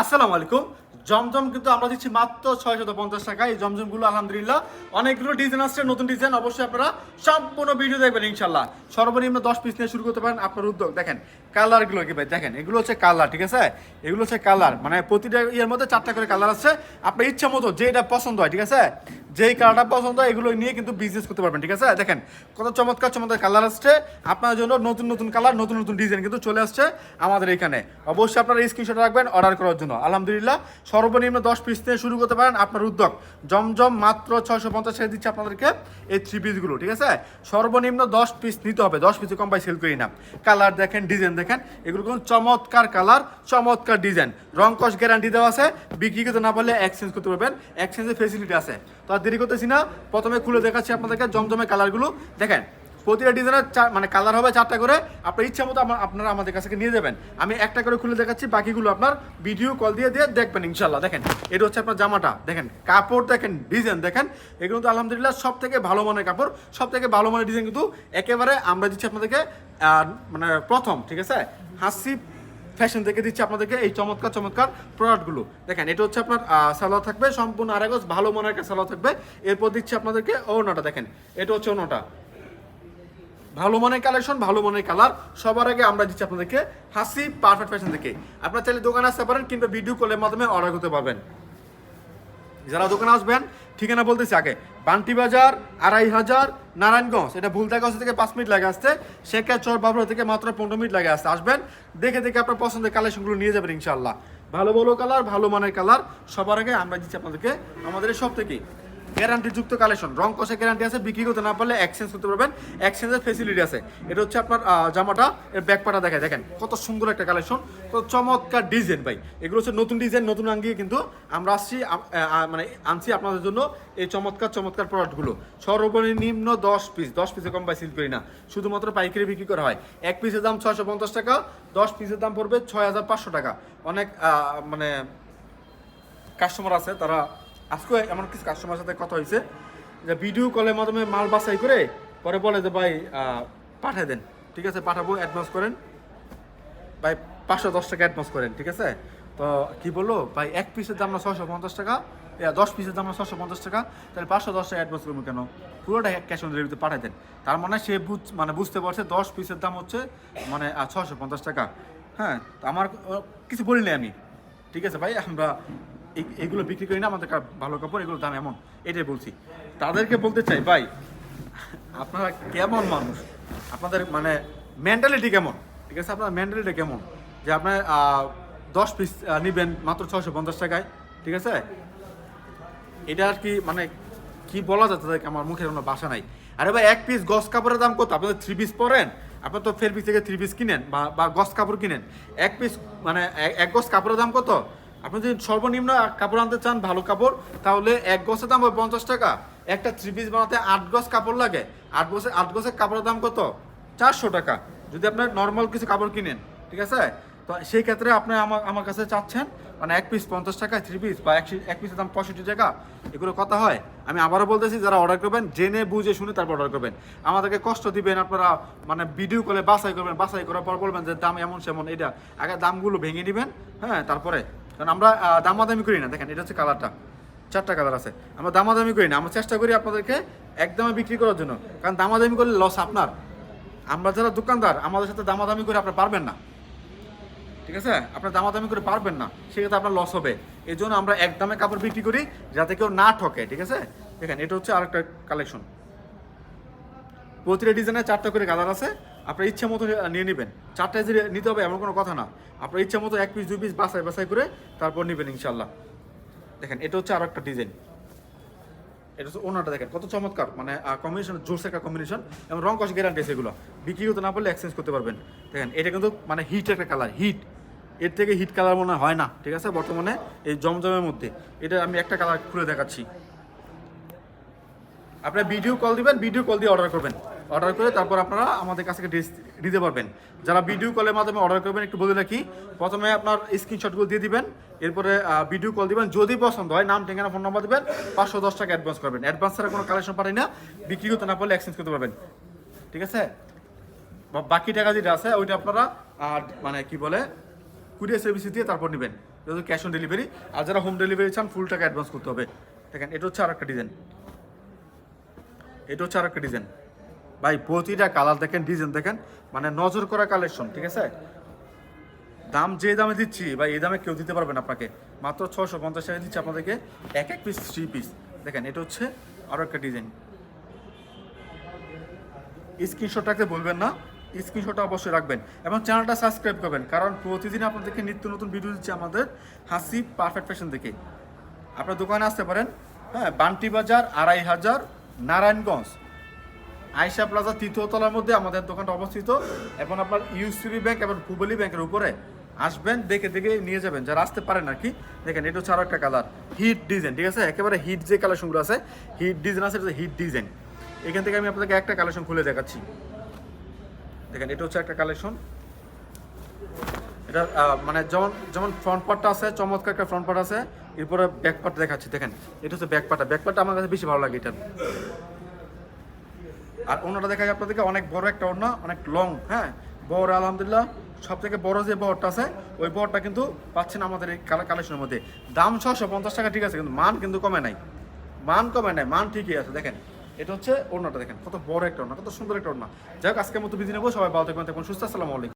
আসসালামু আলাইকুম। জমজম কিন্তু আমরা দিচ্ছি মাত্র ছয় শত পঞ্চাশ টাকা। এই জমজমগুলো, আলহামদুলিল্লাহ, অনেকগুলো ডিজাইন আসছে, নতুন ডিজাইন, অবশ্যই আপনারা সম্পূর্ণ ভিডিও দেখবেন ইনশাল্লাহ সর্বনিম্ন দশ পিস নিয়ে শুরু করতে পারেন আপনার উদ্যোগ। দেখেন কালারগুলো কি ভাই? দেখেন, এগুলো হচ্ছে কালার, ঠিক আছে? এগুলো হচ্ছে কালার মানে প্রতিটা ইয়ের মধ্যে চারটা করে কালার আছে। আপনার ইচ্ছা মতো যেটা পছন্দ হয়, ঠিক আছে? যেই কালারটা পছন্দ হয়, এগুলো নিয়ে কিন্তু বিজনেস করতে পারবেন, ঠিক আছে? দেখেন, কত চমৎকার চমৎকার কালার আসছে। আপনার জন্য নতুন নতুন কালার, নতুন নতুন ডিজাইন কিন্তু চলে আসছে আমাদের এখানে। অবশ্যই আপনারা স্ক্রিনশট রাখবেন অর্ডার করার জন্য। আলহামদুলিল্লাহ, সর্বনিম্ন দশ পিস দিয়ে শুরু করতে পারেন আপনার উদ্যোগ। জমজম মাত্র ছয়শো পঞ্চাশ টাকা দিচ্ছে আপনাদেরকে এই থ্রি পিসগুলো ঠিক আছে? সর্বনিম্ন দশ পিস নিতে হবে। দশ পিসে কম পাই সেল করি না। কালার দেখেন ডিজাইন দেখেন। এগুলো কোন চমৎকার কালার, চমৎকার ডিজাইন। রং কস গ্যারান্টি দেওয়া আছে, বিক্রি করতে না পারলে এক্সচেঞ্জ করতে পারবেন। এক্সচেঞ্জের ফেসিলিটি আছে। তো আর দেরি করতেছি না, প্রথমে খুলে দেখাচ্ছি আপনাদেরকে জমজমে কালারগুলো দেখেন প্রতিটা ডিজাইনের মানে কালার হবে চারটা করে। আপনার ইচ্ছা মতো আপনারা আমাদের কাছে নিয়ে যাবেন। আমি একটা করে খুলে দেখাচ্ছি, বাকিগুলো আপনার ভিডিও কল দিয়ে দিয়ে দেখবেন ইনশাল্লাহ দেখেন, এটা হচ্ছে আপনার জামাটা। দেখেন, কাপড় দেখেন ডিজাইন দেখেন। এগুলো তো আলহামদুলিল্লাহ সব থেকে ভালো মানের কাপড় সব থেকে ভালো মানের ডিজাইন কিন্তু একেবারে আমরা দিচ্ছি আপনাদেরকে মানে প্রথম, ঠিক আছে? হাসি ফ্যাশন থেকে দিচ্ছি আপনাদেরকে এই চমৎকার চমৎকার প্রোডাক্টগুলো দেখেন, এটা হচ্ছে আপনার সালোয়ার থাকবে, সম্পূর্ণ আরেকজ ভালো মনের একটা সালোয়ার থাকবে। এরপর দিচ্ছি আপনাদেরকে ওনাটা দেখেন। এটা হচ্ছে ওনাটা ভালো মানের কালেকশন ভালো মানের কালার সবার আগে আমরা দিচ্ছি আপনাদেরকে হাসি পারফেক্ট ফ্যাশন থেকে। আপনারা চাইলে দোকানে আসতে পারেন কিংবা ভিডিও কলের মাধ্যমে অর্ডার করতে পারবেন। যারা দোকানে আসবেন, ঠিকানা বলতেছি আগে বান্টি বাজার আড়াই হাজার, নারায়ণগঞ্জ। এটা ভুলতাগঞ্জ থেকে পাঁচ মিনিট লাগে আসতে শেখা চর বাবুরা থেকে মাত্র পনেরো মিনিট লাগে আসতে। আসবেন, দেখে দেখে আপনার পছন্দের কালেকশনগুলো নিয়ে যাবেন ইনশাল্লাহ ভালো ভালো কালার ভালো মানের কালার সবার আগে আমরা দিচ্ছি আপনাদেরকে আমাদের সব থেকে। গ্যারান্টি যুক্ত কালেকশন রং কষে গ্যারান্টি আছে, বিক্রি করতে না পারলে এক্সচেঞ্জ করতে পারবেন। এক্সচেঞ্জের ফেসিলিটি আছে। এটা হচ্ছে আপনার জামাটা, এর ব্যাকপাটা দেখায় দেখেন, কত সুন্দর একটা কালেকশন কত চমৎকার ডিজাইন ভাই। এগুলো হচ্ছে নতুন ডিজাইন নতুন আঙ্গি কিন্তু আমরা আসছি মানে আনছি আপনাদের জন্য এই চমৎকার চমৎকার প্রোডাক্টগুলো সর্বনিম্ন দশ পিস দশ পিসে কম পাই সিল করি না। শুধুমাত্র পাইকারি বিক্রি করা হয়। এক পিসের দাম ছয়শো পঞ্চাশ টাকা, দশ পিসের দাম পড়বে ছয় হাজার পাঁচশো টাকা। অনেক মানে কাস্টমার আছে, তারা আজকে এমন কিছু কাস্টমার সাথে কথা হয়েছে যে ভিডিও কলের মাধ্যমে মাল বাছাই করে পরে বলে যে, ভাই পাঠিয়ে দেন। ঠিক আছে, পাঠাবো অ্যাডভান্স করেন। ভাই, পাঁচশো দশ টাকা অ্যাডভান্স করেন, ঠিক আছে? তো কি বলল? ভাই, এক পিসের দাম না ছশো পঞ্চাশ টাকা দশ পিসের দাম ছশো পঞ্চাশ টাকা, তাহলে পাঁচশো দশ টাকা অ্যাডভান্স করব কেন? পুরোটা ক্যাশ অন ডেলিভারিতে পাঠিয়ে দেন। তার মানে সে বুঝ মানে বুঝতে পারছে দশ পিসের দাম হচ্ছে মানে ছশো পঞ্চাশ টাকা। হ্যাঁ আমার কিছু বলিনি আমি। ঠিক আছে, ভাই, আমরা এগুলো বিক্রি করি না, আমাদের ভালো কাপড়, এগুলোর দাম এমন, এটাই বলছি। তাদেরকে বলতে চাই, ভাই, আপনারা কেমন মানুষ? আপনাদের মানে মেন্টালিটি কেমন? ঠিক আছে আপনার মেন্টালিটি কেমন? যে আপনার দশ পিস নেবেন মাত্র ছশো পঞ্চাশ টাকায়, ঠিক আছে? এটা আর কি মানে কি বলা যায় তাদেরকে? আমার মুখের কোনো বাসা নাই। আরে ভাই, এক পিস গস কাপড়ের দাম কত? আপনাদের থ্রি পিস পরেন আপনার তো ফের পিস থেকে থ্রি পিস কিনেন, বা বা গস কাপড় কিনেন। এক পিস মানে এক গস কাপড়ের দাম কত? আপনি যদি সর্বনিম্ন কাপড় আনতে চান ভালো কাপড়, তাহলে এক গসের দাম হবে পঞ্চাশ টাকা। একটা থ্রি পিস বানাতে আট গজ কাপড় লাগে। আট গসে আট গসের কাপড়ের দাম কত? চারশো টাকা। যদি আপনার নর্মাল কিছু কাপড় কিনেন, ঠিক আছে? তো সেই ক্ষেত্রে আপনি আমার আমার কাছে চাচ্ছেন মানে এক পিস পঞ্চাশ টাকা থ্রি পিস বা এক এক পিসের দাম পঁয়ষট্টি টাকা। এগুলো কথা হয়। আমি আবারও বলতেছি, যারা অর্ডার করবেন, জেনে, বুঝে, শুনে তারপর অর্ডার করবেন। আমাদেরকে কষ্ট দিবেন, আপনারা মানে ভিডিও কলে বাছাই করবেন। বাছাই করার পর বলবেন যে দাম এমন সেমন এটা। আগে দামগুলো ভেঙে নেবেন হ্যাঁ তারপরে কারণ আমরা দামাদামি করি না। দেখেন, এটা হচ্ছে কালারটা। চারটা কালার আছে। আমরা দামাদামি করি না। আমরা চেষ্টা করি আপনাদেরকে একদমে বিক্রি করার জন্য। কারণ দামাদামি করলে লস আপনার। আমরা যারা দোকানদার, আমাদের সাথে দামাদামি করে আপনারা পারবেন না। ঠিক আছে? আপনার দামাদামি করে পারবেন না। সেক্ষেত্রে আপনার লস হবে। এই জন্য আমরা এক দামে কাপড় বিক্রি করি, যাতে কেউ না ঠকে। ঠিক আছে? দেখেন, এটা হচ্ছে আরেকটা কালেকশন প্রতিটা ডিজাইনে চারটা করে কালার আছে। আপনার ইচ্ছা মতো নিয়ে নেবেন। চারটা যে নিতে হবে, এমন কোনো কথা না। আপনার ইচ্ছা মতো এক পিস দুই পিস বাসায় বাসায় করে তারপর নেবেন ইনশাল্লাহ দেখেন, এটা হচ্ছে আরেকটা ডিজাইন এটা হচ্ছে ওনাটা দেখেন, কত চমৎকার। মানে কম্বিনেশন জোরসে একটা কম্বিনেশন এবং রং কষ গ্যারান্টি এগুলো। বিক্রি করতে না পারলে এক্সচেঞ্জ করতে পারবেন। দেখেন, এটা কিন্তু মানে হিট একটা কালার হিট এর থেকে হিট কালার মনে হয় না, ঠিক আছে? বর্তমানে এই জমজমের মধ্যে। এটা আমি একটা কালার খুলে দেখাচ্ছি। আপনারা ভিডিও কল দিবেন ভিডিও কল দিয়ে অর্ডার করবেন। অর্ডার করে তারপর আপনারা আমাদের কাছ থেকে ড্রেস দিতে পারবেন। যারা ভিডিও কলের মাধ্যমে অর্ডার করবেন, একটু বলে রাখি। প্রথমে আপনার স্ক্রিনশটগুলো দিয়ে দিবেন, এরপরে ভিডিও কল দিবেন। যদি পছন্দ হয়, নাম, ঠিকানা ফোন নাম্বার দিবেন, পাঁচশো দশ টাকা অ্যাডভান্স করবেন। অ্যাডভান্স ছাড়া কোনো কালেকশন পাঠাই না। বিক্রি করতে না পারলে এক্সচেঞ্জ করতে পারবেন। ঠিক আছে? বাকি টাকা যেটা আছে, ওইটা আপনারা মানে কি বলে কুরিয়ার সার্ভিস দিয়ে তারপর নেবেন। যেহেতু ক্যাশ অন ডেলিভারি আর যারা হোম ডেলিভারি চান ফুল টাকা অ্যাডভান্স করতে হবে। দেখেন, এটা হচ্ছে আর একটা ডিজাইন এটা হচ্ছে আর একটা ডিজাইন ভাই, প্রতিটা কালার দেখেন ডিজাইন দেখেন মানে নজর করা কালেকশন ঠিক আছে? দাম যে দামে দিচ্ছি, ভাই, এই দামে কেউ দিতে পারবে না আপনাকে। মাত্র ছশো পঞ্চাশ টাকা দিচ্ছি আপনাদেরকে এক এক পিস থ্রি পিস দেখেন, এটা হচ্ছে আরও একটা ডিজাইন স্ক্রিনশট রাখতে বলবেন না, স্ক্রিনশটটা অবশ্যই রাখবেন এবং চ্যানেলটা সাবস্ক্রাইব করবেন, কারণ প্রতিদিন আপনাদেরকে নিত্য নতুন ভিডিও দিচ্ছে আমাদের হাসি পারফেক্ট ফ্যাশন থেকে আপনার দোকানে আসতে পারেন হ্যাঁ বান্টি বাজার, আড়াই হাজার, নারায়ণগঞ্জ। আয়সা প্লাজা তৃতীয় তলার মধ্যে আমাদের দোকানটা অবস্থিত। এবং আপনার ইউসিবি ব্যাংক এবং হুবলি ব্যাংকের উপরে আসবেন, দেখে দেখে নিয়ে যাবেন। যারা আসতে পারেন আর কি, দেখেন এটা হচ্ছে একটা কালার হিট ডিজাইন ঠিক আছে? একেবারে হিট যে কালেকশনগুলো আছে হিট ডিজাইন আছে হিট ডিজাইন এখান থেকে আমি আপনাদেরকে একটা কালেকশন খুলে দেখাচ্ছি। দেখেন, এটা হচ্ছে একটা কালেকশন এটা মানে যেমন যেমন ফ্রন্ট পার্টটা আছে, চমৎকার একটা ফ্রন্ট পার্ট আছে, এরপরে ব্যাক পার্ট দেখাচ্ছি। দেখেন, এটা হচ্ছে ব্যাক পার্টটা ব্যাক পার্টটা আমার কাছে বেশি ভালো লাগে এটা। আর ওনাটা দেখা যায় আপনাদেরকে অনেক বড় একটা ওনা অনেক লং হ্যাঁ? বড়, আলহামদুলিল্লাহ সব থেকে বড় যে বরটা আছে, ওই বরটা কিন্তু পাচ্ছেন আমাদের এই কালেকশনের মধ্যে। দাম ছশো পঞ্চাশ টাকা ঠিক আছে, কিন্তু মান কিন্তু কমে নাই। মান কমে নাই, মান ঠিকই আছে, দেখেন। এটা হচ্ছে ওড়নাটা, দেখেন, কত বড় একটা ওড়না, কত সুন্দর একটা ওড়না। যাই হোক, আজকের মতো বিজি নেব, সবাই ভালো থাকবেন, সুস্থ, আসসালামু আলাইকুম।